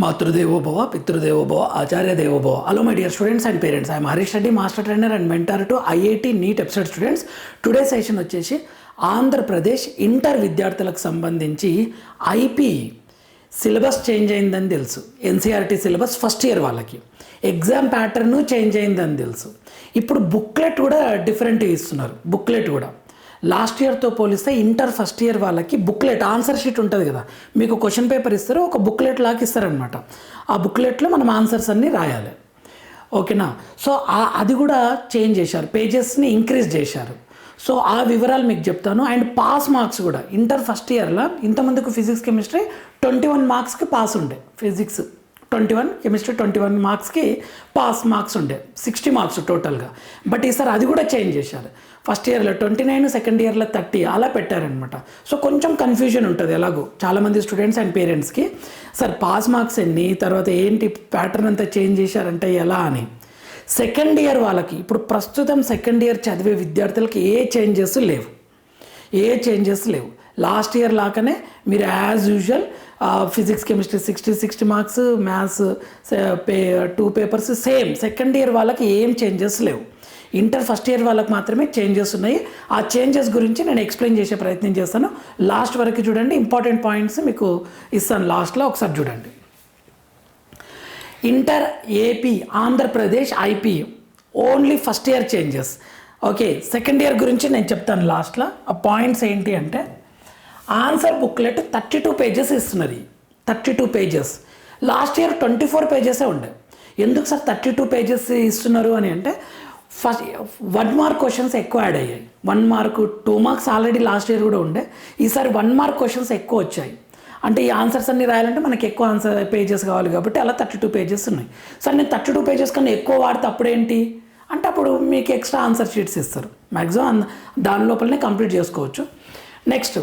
మాతృదేవోభవ పితృదేవోభవ ఆచార్య దేవోభవ hello my dear students and parents I'm Harish Reddy master trainer and mentor to IIT NEET episode students today session వచ్చేసి Andhra Pradesh inter విద్యార్థులకు సంబంధించి IP syllabus change అయిందని తెలుసు. ఎన్సీఆర్టీ సిలబస్ ఫస్ట్ ఇయర్ వాళ్ళకి. Exam pattern change అయిందని తెలుసు. ఇప్పుడు booklet కూడా డిఫరెంట్ ఇస్తున్నారు. బుక్లెట్ కూడా. లాస్ట్ ఇయర్తో పోలిస్తే ఇంటర్ ఫస్ట్ ఇయర్ వాళ్ళకి బుక్లెట్ ఆన్సర్ షీట్ ఉంటుంది కదా. మీకు క్వశ్చన్ పేపర్ ఇస్తారు ఒక బుక్లెట్ లాగా ఇస్తారనమాట ఆ బుక్లెట్లో మనం ఆన్సర్స్ అన్నీ రాయాలి. ఓకేనా? సో ఆ- అది కూడా చేంజ్ చేశారు. పేజెస్ని ఇంక్రీజ్ చేశారు. సో ఆ వివరాలు మీకు చెప్తాను. అండ్ పాస్ మార్క్స్ కూడా. ఇంటర్ ఫస్ట్ ఇయర్లో ఇంతమందికి ఫిజిక్స్ కెమిస్ట్రీ ట్వంటీ వన్ మార్క్స్కి పాస్ ఉండే physics. Twenty one chemistry twenty one మార్క్స్కి పాస్ మార్క్స్ ఉండే సిక్స్టీ మార్క్స్ టోటల్గా. బట్ ఈసారి అది కూడా చేంజ్ చేశారు. ఫస్ట్ ఇయర్లో ట్వంటీ నైన్ సెకండ్ ఇయర్లో థర్టీ అలా పెట్టారనమాట సో కొంచెం కన్ఫ్యూజన్ ఉంటుంది ఎలాగో. చాలామంది స్టూడెంట్స్ అండ్ పేరెంట్స్కి సార్ పాస్ మార్క్స్ ఎన్ని? తర్వాత ఏంటి? ప్యాటర్న్ అంతా చేంజ్ చేశారంటే ఎలా? అని. సెకండ్ ఇయర్ వాళ్ళకి ఇప్పుడు ప్రస్తుతం సెకండ్ ఇయర్ చదివే విద్యార్థులకి ఏ చేంజెస్ లేవు. ఏ చేంజెస్ లేవు. లాస్ట్ ఇయర్ లాగానే మీరు as usual physics chemistry sixty sixty marks maths pay two papers same second year వాళ్ళకి ఏం చేంజెస్ లేవు. ఇంటర్ ఫస్ట్ ఇయర్ వాళ్ళకి మాత్రమే చేంజెస్ ఉన్నాయి. ఆ చేంజెస్ గురించి నేను ఎక్స్ప్లెయిన్ చేసే ప్రయత్నం చేస్తాను. లాస్ట్ వరకు చూడండి ఇంపార్టెంట్ పాయింట్స్ మీకు ఇస్తాను. లాస్ట్లో ఒకసారి చూడండి. Inter AP Andhra Pradesh IP only first year changes okay second year గురించి నేను చెప్తాను లాస్ట్లో ఆ పాయింట్స్ ఏంటి అంటే answer booklet thirty two pages ఇస్తున్నది. Thirty two pages. Last year twenty four పేజెసే ఉండే. ఎందుకు సార్ థర్టీ టూ పేజెస్ ఇస్తున్నారు అని అంటే ఫస్ట్ వన్ మార్క్ క్వశ్చన్స్ ఎక్కువ యాడ్ అయ్యాయి. One mark two marks already last year కూడా ఉండే. ఈసారి వన్ మార్క్ క్వశ్చన్స్ ఎక్కువ వచ్చాయి. అంటే ఈ ఆన్సర్స్ అన్ని రాయాలంటే మనకి ఎక్కువ ఆన్సర్ పేజెస్ కావాలి కాబట్టి అలా థర్టీ టూ పేజెస్ ఉన్నాయి. సార్ నేను థర్టీ టూ పేజెస్ కన్నా ఎక్కువ వాడితే అప్పుడేంటి? అంటే అప్పుడు మీకు ఎక్స్ట్రా ఆన్సర్ షీట్స్ ఇస్తారు. మ్యాక్సిమం దాని లోపలనే కంప్లీట్ చేసుకోవచ్చు. నెక్స్ట్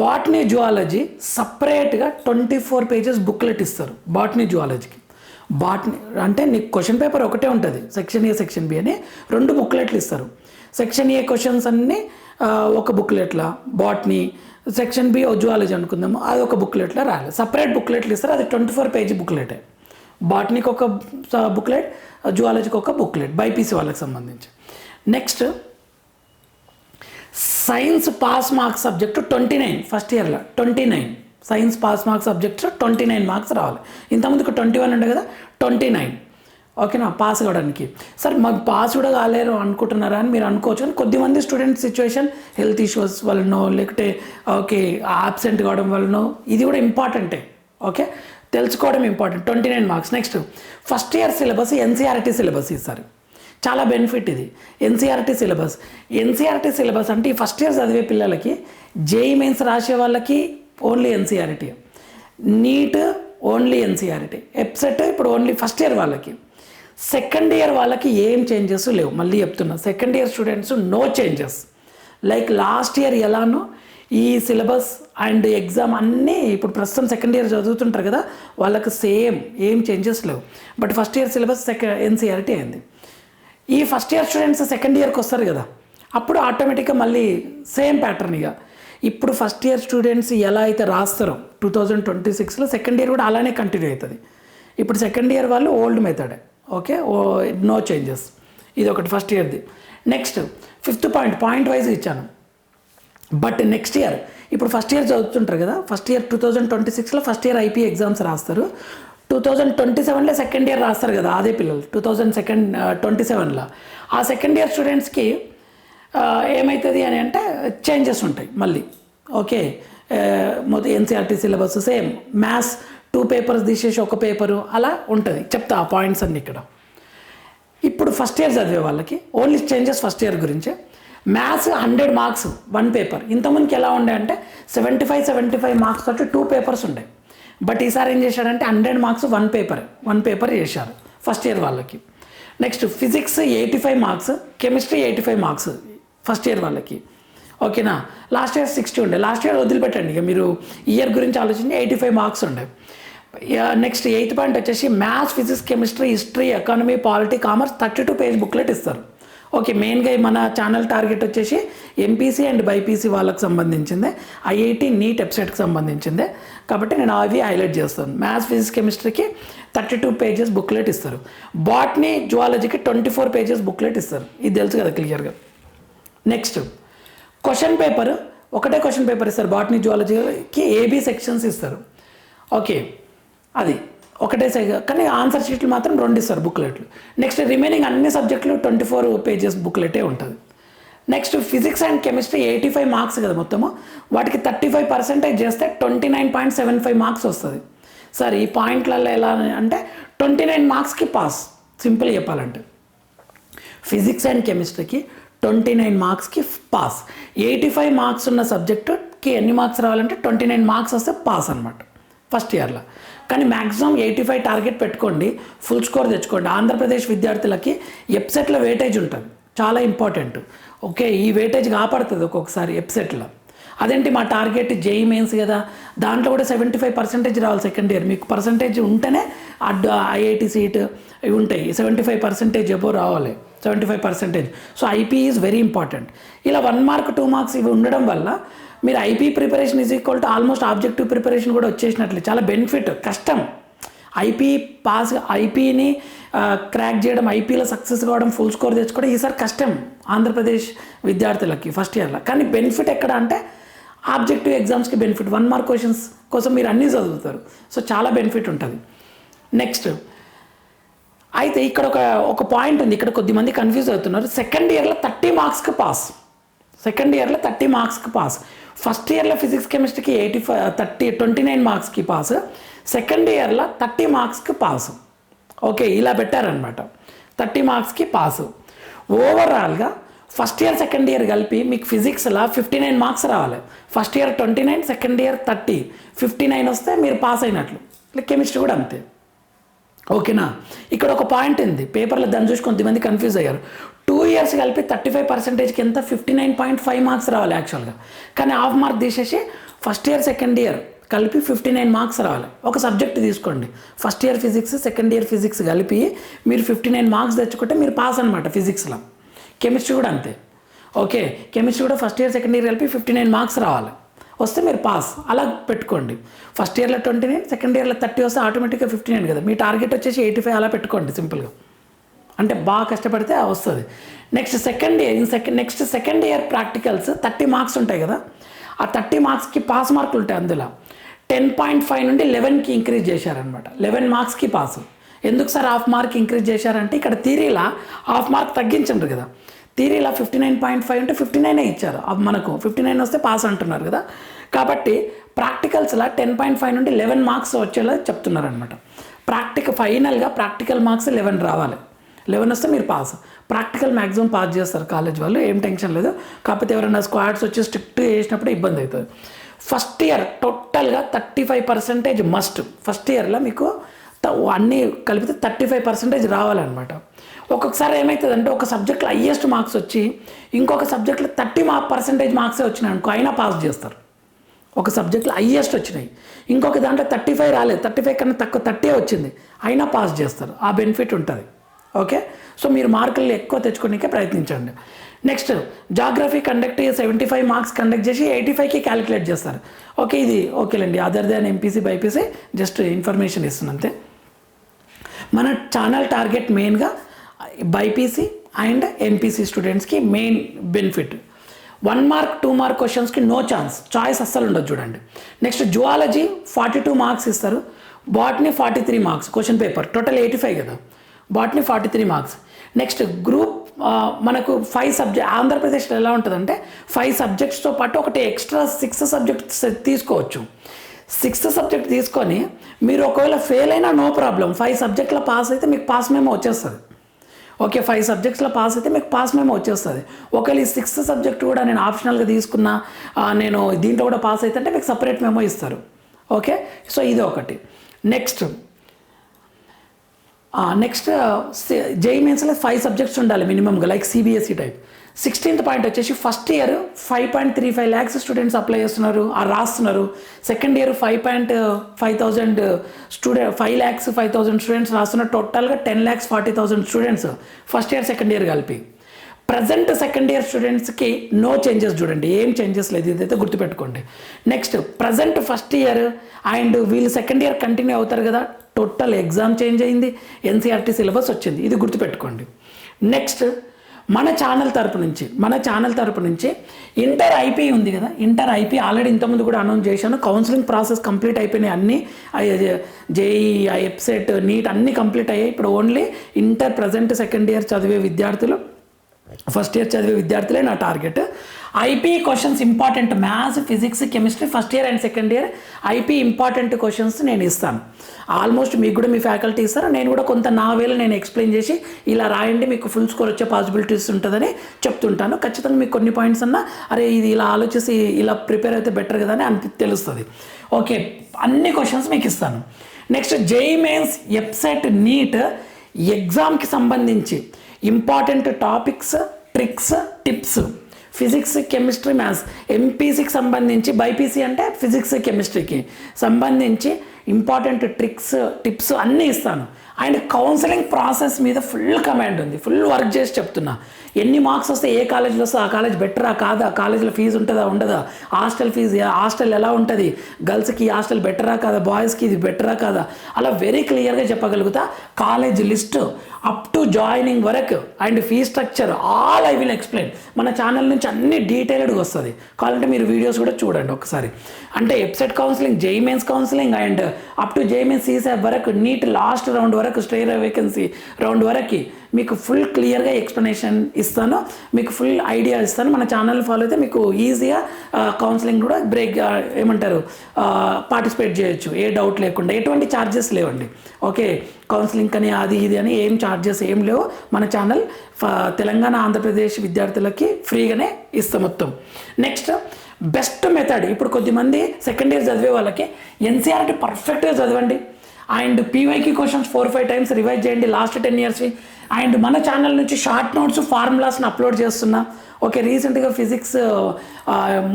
బాటనీ జువాలజీ సపరేట్గా ట్వంటీ ఫోర్ పేజెస్ బుక్లెట్ ఇస్తారు బాటనీ జువాలజీకి. బాటనీ అంటే నీకు క్వశ్చన్ పేపర్ ఒకటే ఉంటుంది సెక్షన్ ఏ సెక్షన్ బి అని రెండు బుక్లెట్లు ఇస్తారు. సెక్షన్ ఏ క్వశ్చన్స్ అన్నీ ఒక బుక్లెట్లా బాటనీ సెక్షన్ బి జువాలజీ అనుకుందాము అది ఒక బుక్లెట్లో రాలేదు సపరేట్ బుక్లెట్లు ఇస్తారు అది ట్వంటీ ఫోర్ పేజీ బుక్లెటే. బాటనీకి ఒక బుక్లెట్ జువాలజీకి ఒక బుక్లెట్ బైపీసీ వాళ్ళకి సంబంధించి. Next science pass marks subject twenty nine first ఇయర్లో twenty nine. Science pass marks subjects twenty nine marks రావాలి. ఇంతకుముందుకు ట్వంటీ వన్ ఉండే కదా ట్వంటీ నైన్. ఓకేనా పాస్ కావడానికి. సార్ మాకు పాస్ కూడా కాలేరు అనుకుంటున్నారా అని మీరు అనుకోవచ్చు కానీ కొద్దిమంది స్టూడెంట్ సిచ్యువేషన్ హెల్త్ ఇష్యూస్ వలనో లేకపోతే ఓకే ఆబ్సెంట్ కావడం వలనో ఇది కూడా ఇంపార్టెంటే ఓకే? తెలుసుకోవడం important twenty nine marks. Next first year syllabus NCERT syllabus ఈసారి చాలా బెనిఫిట్ ఇది. ఎన్సీఆర్టీ సిలబస్ ఎన్సీఆర్టీ సిలబస్ అంటే ఈ ఫస్ట్ ఇయర్ చదివే పిల్లలకి జేఈ మెయిన్స్ రాసే వాళ్ళకి only NCERT NEET only NCERT EAPCET ఇప్పుడు ఓన్లీ ఫస్ట్ ఇయర్ వాళ్ళకి. సెకండ్ ఇయర్ వాళ్ళకి ఏం చేంజెస్ లేవు. మళ్ళీ చెప్తున్నా. Second year students no changes like last year ఎలానో ఈ సిలబస్ అండ్ ఎగ్జామ్ అన్నీ ఇప్పుడు ప్రస్తుతం సెకండ్ ఇయర్ చదువుతుంటారు కదా వాళ్ళకి సేమ్ ఏం చేంజెస్ లేవు. But first year syllabus second NCERT అయింది. ఈ ఫస్ట్ ఇయర్ స్టూడెంట్స్ సెకండ్ ఇయర్కి వస్తారు కదా. అప్పుడు ఆటోమేటిక్గా మళ్ళీ సేమ్ ప్యాటర్న్ ఇక. ఇప్పుడు ఫస్ట్ ఇయర్ స్టూడెంట్స్ ఎలా అయితే రాస్తారో టూ థౌజండ్ ట్వంటీ సిక్స్లో సెకండ్ ఇయర్ కూడా అలానే కంటిన్యూ అవుతుంది. ఇప్పుడు సెకండ్ ఇయర్ వాళ్ళు ఓల్డ్ మెథడే ఓకే ఓ నో చేంజెస్ ఇది ఒకటి first ఇయర్ది next fifth point point wise ఇచ్చాను. బట్ నెక్స్ట్ ఇయర్ ఇప్పుడు ఫస్ట్ ఇయర్ చదువుతుంటారు కదా first year two thousand twenty సిక్స్లో ఫస్ట్ ఇయర్ ఐపీ ఎగ్జామ్స్ రాస్తారు. టూ థౌజండ్ ట్వంటీ సెవెన్లో సెకండ్ ఇయర్ రాస్తారు కదా అదే పిల్లలు. టూ థౌజండ్ సెకండ్ ట్వంటీ సెవెన్లో ఆ సెకండ్ ఇయర్ స్టూడెంట్స్కి ఏమవుతుంది అని అంటే చేంజెస్ ఉంటాయి మళ్ళీ. ఓకే మొత్తం NCERT syllabus same maths two papers తీసేసి ఒక పేపరు అలా ఉంటుంది. చెప్తా ఆ పాయింట్స్ అన్ని ఇక్కడ. ఇప్పుడు ఫస్ట్ ఇయర్ చదివే వాళ్ళకి ఓన్లీ చేంజెస్ ఫస్ట్ ఇయర్ గురించే. Maths hundred marks one paper ఇంతమందికి ఎలా ఉండే అంటే seventy five seventy five marks తోటి టూ పేపర్స్ ఉండే. బట్ ఈసారి ఏం చేశాడంటే hundred marks one paper one paper చేశారు ఫస్ట్ ఇయర్ వాళ్ళకి. Next physics eighty five marks chemistry eighty five marks first year వాళ్ళకి. ఓకేనా? లాస్ట్ ఇయర్ సిక్స్టీ ఉండే లాస్ట్ ఇయర్ వదిలిపెట్టండి ఇక మీరు ఇయర్ గురించి ఆలోచించి ఎయిటీ ఫైవ్ మార్క్స్ ఉండే. నెక్స్ట్ ఎయిత్ పాయింట్ వచ్చేసి maths physics chemistry history economy polity commerce thirty two page booklet ఇస్తారు. ఓకే మెయిన్గా మన ఛానల్ టార్గెట్ వచ్చేసి ఎంపీసీ అండ్ బైపీసీ వాళ్ళకి సంబంధించిందే. ఐఐటి నీట్ వెబ్సైట్కి సంబంధించిందే. కాబట్టి నేను అవి హైలైట్ చేస్తాను. మ్యాథ్స్ ఫిజిక్స్ కెమిస్ట్రీకి థర్టీ టూ పేజెస్ బుక్లెట్ ఇస్తారు. బాట్నీ జువాలజీకి ట్వంటీ ఫోర్ పేజెస్ బుక్లెట్ ఇస్తారు. ఇది తెలుసు కదా క్లియర్గా నెక్స్ట్ క్వశ్చన్ పేపర్ ఒకటే క్వశ్చన్ పేపర్ ఇస్తారు. బాటనీ జువాలజీకి ఏబీ సెక్షన్స్ ఇస్తారు. ఓకే అది. ఒకటే సైజ్ కానీ ఆన్సర్ షీట్లు మాత్రం రెండు ఇస్తారు బుక్లెట్లు. నెక్స్ట్ రిమైనింగ్ అన్ని సబ్జెక్టులు ట్వంటీ ఫోర్ పేజెస్ బుక్లెటే ఉంటుంది. Next physics and chemistry eighty five marks కదా మొత్తము. వాటికి థర్టీ ఫైవ్ పర్సెంటేజ్ చేస్తే twenty nine point seven five marks వస్తుంది. సార్ ఈ పాయింట్లలో ఎలా అని అంటే ట్వంటీ నైన్ మార్క్స్కి పాస్. సింపుల్ చెప్పాలంటే. ఫిజిక్స్ అండ్ కెమిస్ట్రీకి ట్వంటీ నైన్ మార్క్స్కి పాస్. ఎయిటీ ఫైవ్ మార్క్స్ ఉన్న సబ్జెక్టుకి ఎన్ని మార్క్స్ రావాలంటే ట్వంటీ నైన్ మార్క్స్ వస్తే పాస్ అనమాట ఫస్ట్ ఇయర్లో. కానీ మ్యాక్సిమం ఎయిటీ ఫైవ్ టార్గెట్ పెట్టుకోండి. ఫుల్ స్కోర్ తెచ్చుకోండి. ఆంధ్రప్రదేశ్ విద్యార్థులకి ఎప్సెట్లో వెయిటేజ్ ఉంటుంది. చాలా ఇంపార్టెంట్ ఓకే ఈ వెయిటేజ్ కాపాడుతుంది ఒక్కొక్కసారి ఎప్సెట్లో అదేంటి మా టార్గెట్ జేఈ మెయిన్స్ కదా? దాంట్లో కూడా సెవెంటీ ఫైవ్ పర్సెంటేజ్ రావాలి సెకండ్ ఇయర్ మీకు పర్సంటేజ్ ఉంటేనే అడ్డు ఐఐటి సీట్ ఇవి ఉంటాయి. సెవెంటీ ఫైవ్ పర్సెంటేజ్ ఎబో రావాలి. Seventy five percentage. So IP is very important. ఇలా వన్ మార్క్ టూ మార్క్స్ ఇవి ఉండడం వల్ల మీరు IP preparation is equal to almost objective preparation కూడా వచ్చేసినట్లే. చాలా బెనిఫిట్ కష్టం. ఐపీ పాస్ ఐపీని క్రాక్ చేయడం ఐపీలో సక్సెస్ కావడం ఫుల్ స్కోర్ తెచ్చుకోవడం ఈసారి కష్టం ఆంధ్రప్రదేశ్ విద్యార్థులకి ఫస్ట్ ఇయర్లో. కానీ బెనిఫిట్ ఎక్కడ అంటే ఆబ్జెక్టివ్ ఎగ్జామ్స్కి బెనిఫిట్. వన్ మార్క్ క్వశ్చన్స్ కోసం మీరు అన్నీ చదువుతారు. సో చాలా బెనిఫిట్ ఉంటుంది. నెక్స్ట్ అయితే ఇక్కడ ఒక ఒక పాయింట్ ఉంది. ఇక్కడ కొద్దిమంది కన్ఫ్యూజ్ అవుతున్నారు. సెకండ్ ఇయర్లో థర్టీ మార్క్స్కి పాస్ సెకండ్ ఇయర్లో థర్టీ మార్క్స్కి పాస్ ఫస్ట్ ఇయర్లో physics కెమిస్ట్రీకి eighty five thirty twenty nine మార్క్స్కి పాస్ సెకండ్ ఇయర్లో థర్టీ మార్క్స్కి పాస్ ఓకే ఇలా పెట్టారనమాట థర్టీ మార్క్స్కి పాస్ ఓవరాల్గా ఫస్ట్ ఇయర్ సెకండ్ ఇయర్ కలిపి మీకు ఫిజిక్స్లో ఫిఫ్టీ నైన్ మార్క్స్ రావాలి. First year twenty nine second year thirty fifty nine వస్తే మీరు పాస్ అయినట్లు. కెమిస్ట్రీ కూడా అంతే. ఓకేనా? ఇక్కడ ఒక పాయింట్ ఉంది. పేపర్లో దాన్ని చూసి కొంతమంది కన్ఫ్యూజ్ అయ్యారు. టూ ఇయర్స్ కలిపి థర్టీ ఫైవ్ పర్సెంటేజ్కి ఎంత? Fifty nine point five marks రావాలి యాక్చువల్గా కానీ హాఫ్ మార్క్ తీసేసి ఫస్ట్ ఇయర్ సెకండ్ ఇయర్ కలిపి ఫిఫ్టీ నైన్ మార్క్స్ రావాలి. ఒక సబ్జెక్ట్ తీసుకోండి. First year physics second year physics కలిపి మీరు ఫిఫ్టీ నైన్ మార్క్స్ తెచ్చుకుంటే మీరు పాస్ అనమాట ఫిజిక్స్లో కెమిస్ట్రీ కూడా అంతే. ఓకే కెమిస్ట్రీ కూడా ఫస్ట్ ఇయర్ సెకండ్ ఇయర్ కలిపి ఫిఫ్టీ నైన్ మార్క్స్ రావాలి. వస్తే మీరు పాస్ అలా పెట్టుకోండి. ఫస్ట్ ఇయర్లో ట్వంటీ నైన్ సెకండ్ ఇయర్లో థర్టీ వస్తే ఆటోమేటిక్గా ఫిఫ్టీ నైన్ కదా. మీ టార్గెట్ వచ్చేసి ఎయిటీ ఫైవ్ అలా పెట్టుకోండి సింపుల్గా అంటే బాగా కష్టపడితే వస్తుంది. Next second year second next second year practicals thirty marks ఉంటాయి కదా. ఆ థర్టీ మార్క్స్కి పాస్ మార్కులు ఉంటాయి అందులో. టెన్ పాయింట్ ఫైవ్ నుండి లెవెన్కి ఇంక్రీజ్ చేశారనమాట లెవెన్ మార్క్స్కి పాస్ ఎందుకు సార్ హాఫ్ మార్క్ ఇంక్రీజ్ చేశారంటే ఇక్కడ థీరీలా హాఫ్ మార్క్ తగ్గించండ్రు కదా. థీరీలా ఫిఫ్టీ నైన్ పాయింట్ ఫైవ్ అంటే ఫిఫ్టీ నైనే ఇచ్చారు. మనకు ఫిఫ్టీ నైన్ వస్తే పాస్ అంటున్నారు కదా. కాబట్టి ప్రాక్టికల్స్లా టెన్ పాయింట్ ఫైవ్ నుండి లెవెన్ మార్క్స్ వచ్చేలా చెప్తున్నారు అనమాట ప్రాక్టికల్ ఫైనల్గా ప్రాక్టికల్ మార్క్స్ లెవెన్ రావాలి. లెవెన్ వస్తే మీరు పాస్. ప్రాక్టికల్ మ్యాక్సిమం పాస్ చేస్తారు కాలేజ్ వాళ్ళు ఏం టెన్షన్ లేదు. కాకపోతే ఎవరైనా స్క్వాడ్స్ వచ్చి స్ట్రిక్ట్ చేసినప్పుడు ఇబ్బంది అవుతుంది. ఫస్ట్ ఇయర్ టోటల్గా thirty five percentage must. First ఇయర్లో మీకు అన్నీ కలిపితే థర్టీ ఫైవ్ పర్సెంటేజ్ రావాలన్నమాట. ఒక్కొక్కసారి ఏమవుతుందంటే ఒక సబ్జెక్ట్లో హయ్యెస్ట్ మార్క్స్ వచ్చి ఇంకొక సబ్జెక్ట్లో థర్టీ మార్క్ పర్సెంటేజ్ మార్క్సే వచ్చినాయి అనుకో అయినా పాస్ చేస్తారు. ఒక సబ్జెక్ట్లో హయ్యెస్ట్ వచ్చినాయి. ఇంకొక దాంట్లో థర్టీ ఫైవ్ రాలేదు. థర్టీ ఫైవ్ కన్నా తక్కువ థర్టీ వచ్చింది. అయినా పాస్ చేస్తారు. ఆ బెనిఫిట్ ఉంటుంది. ఓకే? సో మీరు మార్కులు ఎక్కువ తెచ్చుకోనికే ప్రయత్నించండి. Next geography conduct seventy five marks conduct చేసి ఎయిటీ ఫైవ్కి క్యాలిక్యులేట్ చేస్తారు. ఓకే ఇది ఓకేలండి. Other than MPC BiPC just information ఇస్తుంది అంతే. మన ఛానల్ టార్గెట్ మెయిన్గా బైపీసీ అండ్ ఎంపీసీ స్టూడెంట్స్కి main benefit one mark two mark క్వశ్చన్స్కి నో ఛాన్స్ చాయిస్ అస్సలు ఉండదు చూడండి. Next zoology forty two marks ఇస్తారు. Botany forty three marks question paper total eighty five కదా. Botany forty three marks next group మనకు five subject ఆంధ్రప్రదేశ్లో ఎలా ఉంటుందంటే ఫైవ్ సబ్జెక్ట్స్తో పాటు ఒకటి ఎక్స్ట్రా సిక్స్ సబ్జెక్ట్స్ తీసుకోవచ్చు. సిక్స్త్ సబ్జెక్ట్ తీసుకొని మీరు ఒకవేళ ఫెయిల్ అయినా నో ప్రాబ్లం ఫైవ్ సబ్జెక్ట్లో పాస్ అయితే మీకు పాస్ మేమో వచ్చేస్తుంది. ఓకే ఫైవ్ సబ్జెక్ట్స్లో పాస్ అయితే మీకు పాస్ మేమో వచ్చేస్తుంది. ఒకవేళ ఈ సిక్స్త్ సబ్జెక్ట్ కూడా నేను ఆప్షనల్గా తీసుకున్నా నేను దీంట్లో కూడా పాస్ అయితే అంటే మీకు సపరేట్ మేమో ఇస్తారు. ఓకే సో ఇది ఒకటి. నెక్స్ట్ నెక్స్ట్ జేఈ మెయిన్స్లో ఫైవ్ సబ్జెక్ట్స్ ఉండాలి మినిమంగా like CBSE type sixteenth point వచ్చేసి first year five point three five lakhs students apply చేస్తున్నారు ఆ రాస్తున్నారు. Second year five point five thousand student five lakhs five thousand students రాస్తున్నారు టోటల్గా ten lakhs forty thousand students first year second year కలిపి. Present second year స్టూడెంట్స్కి no changes చూడండి ఏం changes లేదు ఇదైతే గుర్తుపెట్టుకోండి. Next present first year and వీళ్ళు సెకండ్ ఇయర్ కంటిన్యూ అవుతారు కదా టోటల్ ఎగ్జామ్ చేంజ్ అయింది ఎన్సీఆర్టీ సిలబస్ వచ్చింది ఇది గుర్తుపెట్టుకోండి. నెక్స్ట్ మన ఛానల్ తరపు నుంచి మన ఛానల్ తరపు నుంచి ఇంటర్ ఐపీ ఉంది కదా ఇంటర్ ఐపీ ఆల్రెడీ ఇంతకుముందు కూడా అనౌన్స్ చేశాను. కౌన్సిలింగ్ ప్రాసెస్ కంప్లీట్ అయిపోయినాయి అన్నీ జేఈ ఎప్సెట్ నీట్ అన్నీ కంప్లీట్ అయ్యాయి. ఇప్పుడు only inter present second year చదివే విద్యార్థులు ఫస్ట్ ఇయర్ చదివే విద్యార్థులే నా target IP questions important maths physics chemistry first year and second year IP important questions నేను ఇస్తాను. ఆల్మోస్ట్ మీకు కూడా మీ ఫ్యాకల్టీ ఇస్తారు. నేను కూడా కొంత నా వేలు నేను ఎక్స్ప్లెయిన్ చేసి ఇలా రాయండి మీకు ఫుల్ స్కోర్ వచ్చే పాసిబిలిటీస్ ఉంటుందని చెప్తుంటాను. ఖచ్చితంగా మీకు కొన్ని పాయింట్స్ అన్నా అరే ఇది ఇలా ఆలోచిసి ఇలా ప్రిపేర్ అయితే బెటర్ కదా అని అనిపి తెలుస్తుంది. ఓకే అన్ని క్వశ్చన్స్ మీకు ఇస్తాను. Next JEE mains website NEET ఎగ్జామ్కి సంబంధించి important topics tricks tips physics chemistry maths. ఎంపీసీకి సంబంధించి బైపీసీ అంటే ఫిజిక్స్ కెమిస్ట్రీకి సంబంధించి ఇంపార్టెంట్ ట్రిక్స్ టిప్స్ అన్నీ ఇస్తాను. అండ్ కౌన్సిలింగ్ ప్రాసెస్ మీద ఫుల్ కమాండ్ ఉంది. ఫుల్ వర్క్ చేసి చెప్తున్నా. ఎన్ని మార్క్స్ వస్తే ఏ కాలేజ్లో వస్తే ఆ కాలేజ్ బెటరా కాదా? కాలేజ్లో ఫీజు ఉంటుందా ఉండదా? హాస్టల్ ఫీజు హాస్టల్ ఎలా ఉంటుంది? గర్ల్స్కి హాస్టల్ బెటరా కాదా? బాయ్స్కి ఇది బెటరా కాదా? అలా వెరీ క్లియర్గా చెప్పగలుగుతా. College list up to joining వరకు and fee structure all I will explain మన ఛానల్ నుంచి అన్ని డీటెయిల్డ్గా వస్తుంది. కావాలంటే మీరు వీడియోస్ కూడా చూడండి ఒకసారి. అంటే website counselling JEE mains counselling and up to జేఎంఎన్ mains వరకు నీట్ లాస్ట్ రౌండ్ వరకు స్టేర్ వేకెన్సీ రౌండ్ వరకు మీకు ఫుల్ క్లియర్గా ఎక్స్ప్లెనేషన్ ఇస్తాను. మీకు ఫుల్ ఐడియా ఇస్తాను. మన ఛానల్ ఫాలో అయితే మీకు ఈజీగా కౌన్సిలింగ్ కూడా బ్రేక్ ఏమంటారు పార్టిసిపేట్ చేయొచ్చు. ఏ డౌట్ లేకుండా. ఎటువంటి ఛార్జెస్ లేవండి. ఓకే కౌన్సిలింగ్ అని అది ఇది అని ఏం ఛార్జెస్ ఏం లేవు. మన ఛానల్ తెలంగాణ ఆంధ్రప్రదేశ్ విద్యార్థులకి ఫ్రీగానే ఇస్తాం మొత్తం. Next best method. ఇప్పుడు కొద్దిమంది సెకండ్ ఇయర్ చదివే వాళ్ళకి ఎన్సీఆర్టీ పర్ఫెక్ట్గా చదవండి. And PYQ questions four five times revise చేయండి. లాస్ట్ టెన్ ఇయర్స్వి అండ్ మన ఛానల్ నుంచి షార్ట్ నోట్స్ ఫార్ములాస్ని అప్లోడ్ చేస్తున్నా. ఓకే రీసెంట్గా ఫిజిక్స్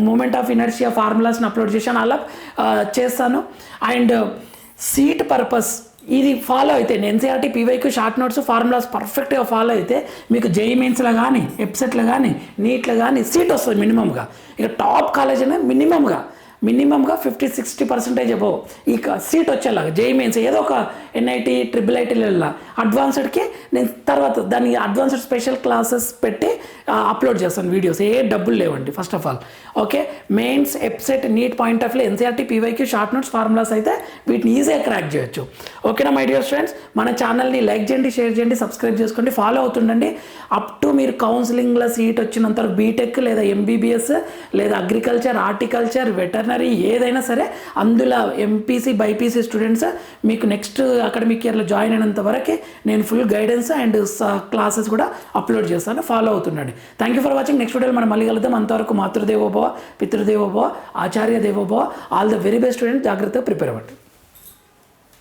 మూమెంట్ ఆఫ్ ఇనర్షియా ఫార్ములాస్ని అప్లోడ్ చేశాను. అలా చేస్తాను. అండ్ సీట్ పర్పస్ ఇది ఫాలో అయితే NCERT PYQ short notes formulas పర్ఫెక్ట్గా ఫాలో అయితే మీకు జేఈ మెయిన్స్లో కానీ ఎప్సెట్లో కానీ నీట్లో కానీ సీట్ వస్తుంది మినిమంగా ఇక టాప్ కాలేజ్ అనేది మినిమంగా మినిమంగా ఫిఫ్టీ సిక్స్టీ పర్సెంటేజ్ అబో ఈ సీట్ వచ్చేలాగా. జేఈ మెయిన్స్ ఏదో ఒక ఎన్ఐటి ట్రిపుల్ ఐటీలలో అడ్వాన్స్డ్కి నేను తర్వాత దాని అడ్వాన్స్డ్ స్పెషల్ క్లాసెస్ పెట్టి అప్లోడ్ చేస్తాను వీడియోస్. ఏ డబ్బులు లేవండి first of all. Okay? Mains EAPCET NEET point of view NCERT PYQ short notes formulas అయితే వీటిని ఈజీగా క్రాక్ చేయొచ్చు. ఓకేనా మై డియర్ ఫ్రెండ్స్ మన ఛానల్ని లైక్ చేయండి షేర్ చేయండి సబ్స్క్రైబ్ చేసుకోండి ఫాలో అవుతుండండి. అప్ టు మీరు కౌన్సిలింగ్లో సీట్ వచ్చినంత బీటెక్ లేదా ఎంబీబీఎస్ లేదా అగ్రికల్చర్ హార్టికల్చర్ వెటర్నరీ ఏదైనా సరే అందులో ఎంపీసీ బైపీసీ స్టూడెంట్స్ మీకు నెక్స్ట్ అకాడమిక్ ఇయర్లో జాయిన్ అయినంత వరకే నేను ఫుల్ గైడెన్స్ అండ్ క్లాసెస్ కూడా అప్లోడ్ చేస్తాను follow అవుతుండండి. Thank you for watching next వీడియోలో మనం మళ్ళీ కలుద్దాం. అంతవరకు మాతృదేవోభవ పితృదేవోభవ ఆచార్య దేవోభవ all the very best student జాగ్రత్తగా ప్రిపేర్ అవ్వండి.